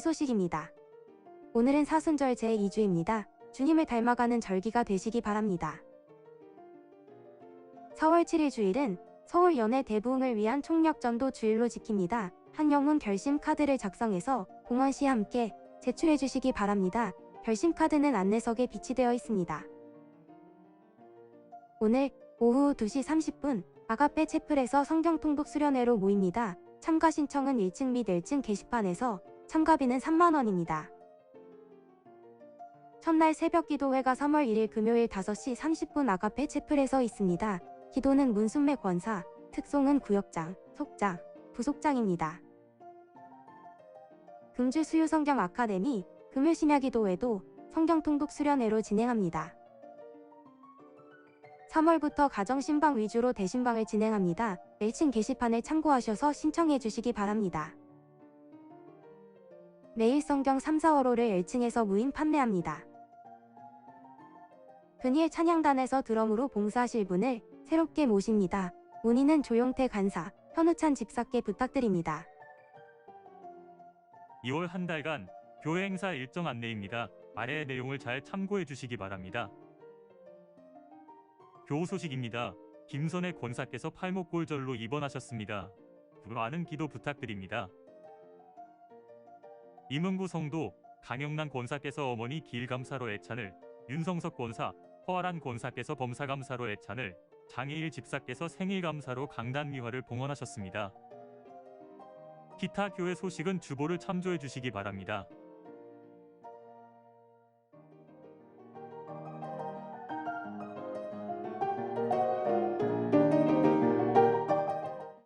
소식입니다. 오늘은 사순절 제2주입니다. 주님을 닮아가는 절기가 되시기 바랍니다. 4월 7일 주일은 서울 연애 대부흥을 위한 총력전도 주일로 지킵니다. 한영훈 결심 카드를 작성해서 공원 씨 함께 제출해 주시기 바랍니다. 결심 카드는 안내석에 비치되어 있습니다. 오늘 오후 2시 30분 아가페 채플에서 성경 통독 수련회로 모입니다. 참가 신청은 1층 및 1층 게시판에서 참가비는 3만원입니다. 첫날 새벽 기도회가 3월 1일 금요일 5시 30분 아가페 채플에서 있습니다. 기도는 문순매 권사, 특송은 구역장, 속장, 부속장입니다. 금주 수요 성경 아카데미, 금요 심야 기도회도 성경 통독 수련회로 진행합니다. 3월부터 가정신방 위주로 대신방을 진행합니다. 1층 게시판을 참고하셔서 신청해 주시기 바랍니다. 매일 성경 3, 4월호를 1층에서 무인 판매합니다. 근일 찬양단에서 드럼으로 봉사하실 분을 새롭게 모십니다. 문의는 조용태 간사, 현우찬 집사께 부탁드립니다. 2월 한 달간 교회 행사 일정 안내입니다. 아래의 내용을 잘 참고해 주시기 바랍니다. 교우 소식입니다. 김선의 권사께서 팔목골절로 입원하셨습니다. 많은 기도 부탁드립니다. 임은구 성도 강영란 권사께서 어머니 길감사로 애찬을 윤성석 권사, 허아란 권사께서 범사감사로 애찬을 장애일 집사께서 생일감사로 강단미화를 봉헌하셨습니다. 기타 교회 소식은 주보를 참조해 주시기 바랍니다.